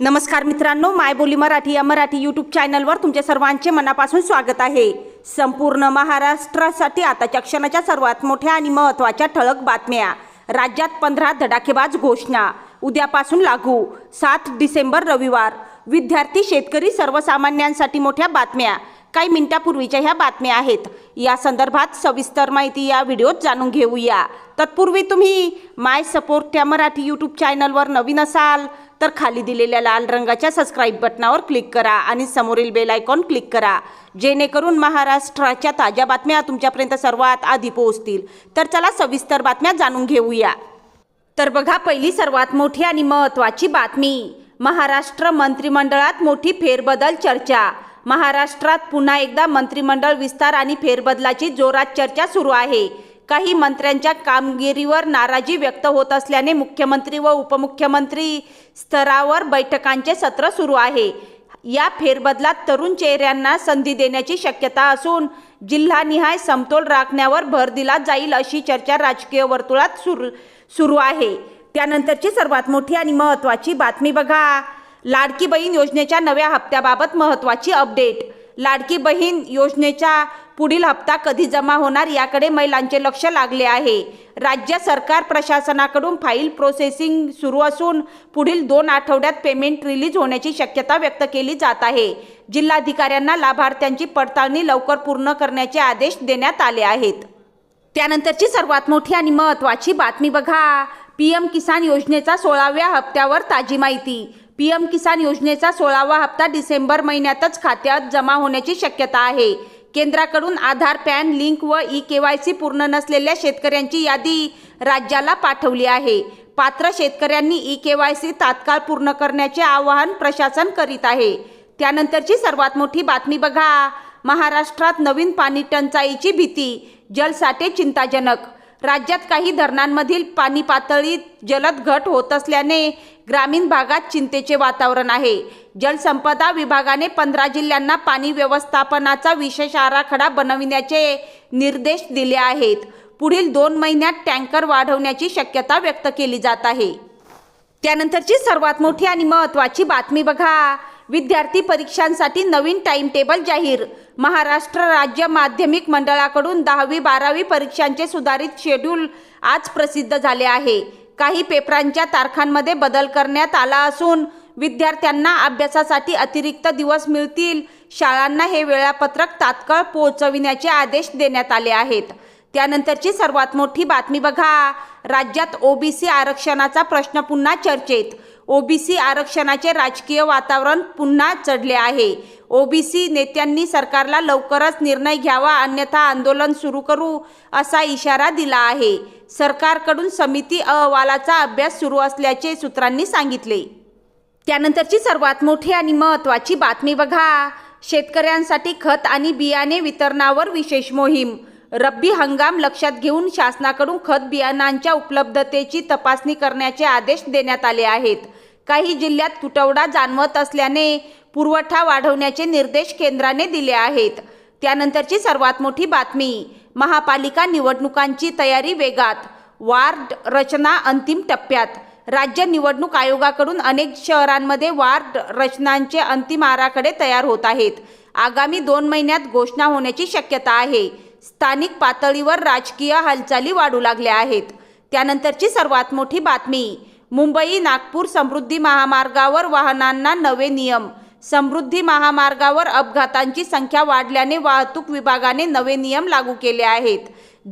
नमस्कार मित्रांनो माय बोली मराठी या मराठी यूट्यूब चॅनलवर तुमच्या सर्वांचे मनापासून स्वागत आहे. संपूर्ण महाराष्ट्रासाठी आताच्या क्षणाच्या सर्वात मोठ्या आणि महत्त्वाच्या ठळक बातम्या. राज्यात पंधरा धडाकेबाज घोषणा. उद्यापासून लागू. सात डिसेंबर रविवार. विद्यार्थी शेतकरी सर्वसामान्यांसाठी मोठ्या बातम्या. काही मिनिटापूर्वीच्या ह्या बातम्या आहेत. या संदर्भात सविस्तर माहिती या व्हिडिओत जाणून घेऊया. तत्पूर्वी तुम्ही माय सपोर्ट त्या मराठी यूट्यूब चॅनलवर नवीन असाल तर खाली दिलेल्या लाल रंगाच्या सबस्क्राईब बटनावर क्लिक करा आणि समोरील बेल आयकॉन क्लिक करा. जेणेकरून महाराष्ट्राच्या ताज्या बातम्या तुमच्यापर्यंत सर्वात आधी पोहोचतील. तर चला सविस्तर बातम्या जाणून घेऊया. तर बघा पहिली सर्वात मोठी आणि महत्त्वाची बातमी. महाराष्ट्र मंत्रिमंडळात मोठी फेरबदल चर्चा. महाराष्ट्रात पुन्हा एकदा मंत्रिमंडळ विस्तार आणि फेरबदलाची जोरात चर्चा सुरू आहे. काही मंत्र्यांच्या कामगिरीवर नाराजी व्यक्त होत असल्याने मुख्यमंत्री व उपमुख्यमंत्री स्तरावर बैठकांचे सत्र सुरू आहे. या फेरबदलात तरुण चेहऱ्यांना संधी देण्याची शक्यता असून जिल्हानिहाय समतोल राखण्यावर भर दिला जाईल अशी चर्चा राजकीय वर्तुळात सुरू सुरू आहे. त्यानंतरची सर्वात मोठी आणि महत्त्वाची बातमी बघा. लाडकी बहीण योजनेच्या नव्या हप्त्याबाबत महत्त्वाची अपडेट. लाडकी बहीण योजनेच्या पुढील हप्ता कधी जमा होणार याकडे महिलांचे लक्ष लागले आहे. राज्य सरकार प्रशासनाकडून फाईल प्रोसेसिंग सुरू असून पुढील दोन आठवड्यात पेमेंट रिलीज होण्याची शक्यता व्यक्त केली जात आहे. जिल्हाधिकाऱ्यांना लाभार्थ्यांची पडताळणी लवकर पूर्ण करण्याचे आदेश देण्यात आले आहेत. त्यानंतरची सर्वात मोठी आणि महत्त्वाची बातमी बघा. पी एम किसान योजनेचा सोळाव्या हप्त्यावर ताजी माहिती. पी एम किसान योजनेचा सोळावा हप्ता डिसेंबर महिन्यातच खात्यात जमा होण्याची शक्यता आहे. केंद्राकडून आधार पॅन लिंक व ई के वाय सी पूर्ण नसलेल्या शेतकऱ्यांची यादी राज्याला पाठवली आहे. पात्र शेतकऱ्यांनी ई के वाय सी तात्काळ पूर्ण करण्याचे आवाहन प्रशासन करीत आहे. त्यानंतरची सर्वात मोठी बातमी बघा. महाराष्ट्रात नवीन पाणी टंचाईची भीती जलसाठे चिंताजनक. राज्यात काही धरणांमधील पाणी पातळीत जलद घट होत असल्याने ग्रामीण भागात चिंतेचे वातावरण आहे. जलसंपदा विभागाने पंधरा जिल्ह्यांना पाणी व्यवस्थापनाचा विशेष आराखडा बनविण्याचे निर्देश दिले आहेत. पुढील दोन महिन्यात टँकर वाढवण्याची शक्यता व्यक्त केली जात आहे. त्यानंतरची सर्वात मोठी आणि महत्त्वाची बातमी बघा. विद्यार्थी परीक्षांसाठी नवीन टाइम टेबल जाहीर. महाराष्ट्र राज्य माध्यमिक मंडळाकडून दहावी बारावी परीक्षांचे सुधारित शेड्यूल आज प्रसिद्ध झाले आहे. काही पेपरांच्या तारखांमध्ये बदल करण्यात आला असून विद्यार्थ्यांना अभ्यासासाठी अतिरिक्त दिवस मिळतील. शाळांना हे वेळापत्रक तात्काळ पोहोचविण्याचे आदेश देण्यात आले आहेत. त्यानंतरची सर्वात मोठी बातमी बघा. राज्यात ओबीसी आरक्षणाचा प्रश्न पुन्हा चर्चेत. ओबीसी आरक्षणाचे राजकीय वातावरण पुन्हा चढले आहे. ओबीसी नेत्यांनी सरकारला लवकरच निर्णय घ्यावा अन्यथा आंदोलन सुरू करू असा इशारा दिला आहे. सरकारकडून समिती अहवालाचा अभ्यास सुरू असल्याचे सूत्रांनी सांगितले. त्यानंतरची सर्वात मोठी आणि महत्त्वाची बातमी बघा. शेतकऱ्यांसाठी खत आणि बियाणे वितरणावर विशेष मोहीम. रब्बी हंगाम लक्षात घेऊन शासनाकडून खत बियाणांच्या उपलब्धतेची तपासणी करण्याचे आदेश देण्यात आले आहेत. काही जिल्ह्यात तुटवडा जाणवत असल्याने पुरवठा वाढवण्याचे निर्देश केंद्राने दिले आहेत. त्यानंतरची सर्वात मोठी बातमी महापालिका निवडणुकांची तयारी वेगात वार्ड रचना अंतिम टप्प्यात. राज्य निवडणूक आयोगाकडून अनेक शहरांमध्ये वार्ड रचनांचे अंतिम आराखडे तयार होत आहेत. आगामी दोन महिन्यात घोषणा होण्याची शक्यता आहे. स्थानिक पातळीवर राजकीय हालचाली वाढू लागल्या आहेत. त्यानंतरची सर्वात मोठी बातमी मुंबई नागपूर समृद्धी महामार्गावर वाहनांना नवे नियम. समृद्धी महामार्गावर अपघातांची संख्या वाढल्याने वाहतूक विभागाने नवे नियम लागू केले आहेत.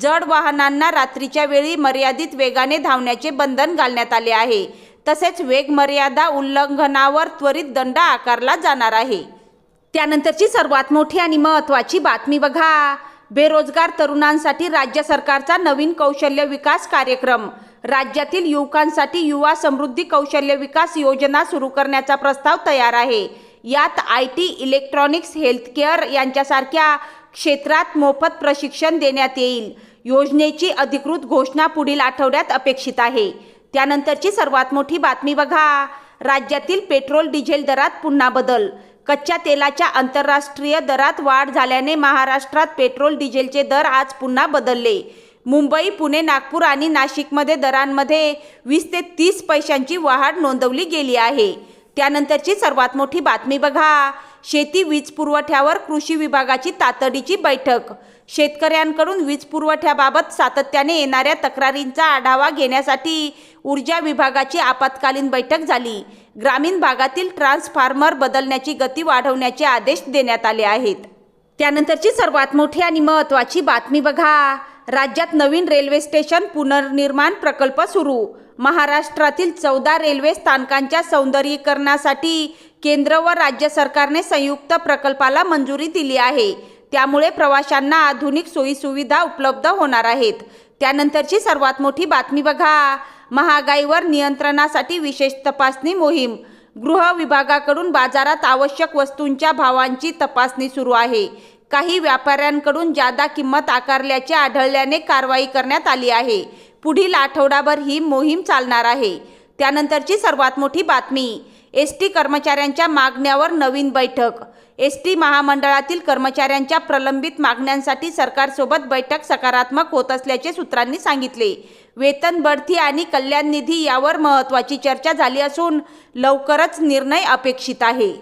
जड वाहनांना रात्रीच्या वेळी मर्यादित वेगाने धावण्याचे बंधन घालण्यात आले आहे. तसेच वेग मर्यादा उल्लंघनावर त्वरित दंड आकारला जाणार आहे. त्यानंतरची सर्वात मोठी आणि महत्त्वाची बातमी बघा. बेरोजगार तरुणांसाठी राज्य सरकारचा नवीन कौशल्य विकास कार्यक्रम. राज्यातील युवकांसाठी युवा समृद्धी कौशल्य विकास योजना सुरू करण्याचा प्रस्ताव तयार आहे. यात आय टी इलेक्ट्रॉनिक्स हेल्थकेअर यांच्यासारख्या क्षेत्रात मोफत प्रशिक्षण देण्यात येईल. योजनेची अधिकृत घोषणा पुढील आठवड्यात अपेक्षित आहे. त्यानंतरची सर्वात मोठी बातमी बघा. राज्यातील पेट्रोल डिझेल दरात पुन्हा बदल. कच्च्या तेलाच्या आंतरराष्ट्रीय दरात वाढ झाल्याने महाराष्ट्रात पेट्रोल डिझेलचे दर आज पुन्हा बदलले. मुंबई पुणे नागपूर आणि नाशिकमध्ये दरांमध्ये वीस ते तीस पैशांची वाढ नोंदवली गेली आहे. त्यानंतरची सर्वात मोठी बातमी बघा. शेती वीज पुरवठ्यावर कृषी विभागाची तातडीची बैठक. शेतकऱ्यांकडून वीज पुरवठ्याबाबत सातत्याने येणाऱ्या तक्रारींचा आढावा घेण्यासाठी ऊर्जा विभागाची आपत्कालीन बैठक झाली. ग्रामीण भागातील ट्रान्सफॉर्मर बदलण्याची गती वाढवण्याचे आदेश देण्यात आले आहेत. त्यानंतरची सर्वात मोठी आणि महत्त्वाची बातमी बघा. राज्यात नवीन रेल्वे स्टेशन पुनर्निर्माण प्रकल्प सुरू. महाराष्ट्रातील चौदा रेल्वे स्थानकांच्या सौंदर्यीकरणासाठी केंद्र व राज्य सरकारने संयुक्त प्रकल्पाला मंजुरी दिली आहे. त्यामुळे प्रवाशांना आधुनिक सोयीसुविधा उपलब्ध होणार आहेत. त्यानंतरची सर्वात मोठी बातमी बघा. महागाईवर नियंत्रणासाठी विशेष तपासणी मोहीम. गृह विभागाकडून बाजारात आवश्यक वस्तूंच्या भावांची तपासणी सुरू आहे. काही व्यापाऱ्यांकडून जादा किंमत आकारल्याचे आढळल्याने कारवाई करण्यात आली आहे. पुढील आठवडाभर ही मोहीम चालणार आहे. त्यानंतरची सर्वात मोठी बातमी एस टी कर्मचाऱ्यांच्या मागण्यावर नवीन बैठक. एस टी महामंडळातील कर्मचाऱ्यांच्या प्रलंबित मागण्यांसाठी सरकारसोबत बैठक सकारात्मक होत असल्याचे सूत्रांनी सांगितले. वेतन बढती आणि कल्याण निधी यावर महत्त्वाची चर्चा झाली असून लवकरच निर्णय अपेक्षित आहे.